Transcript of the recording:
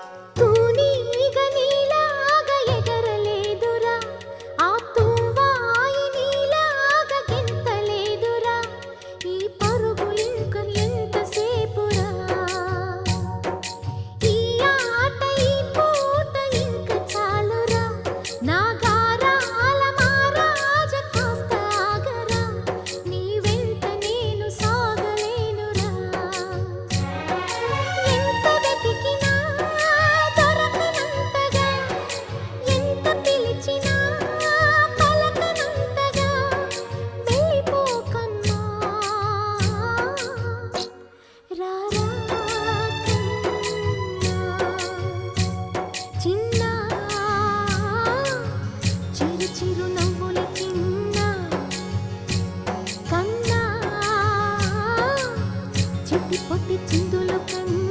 you చిరు చిరు కన్నా చిందులు కన్నా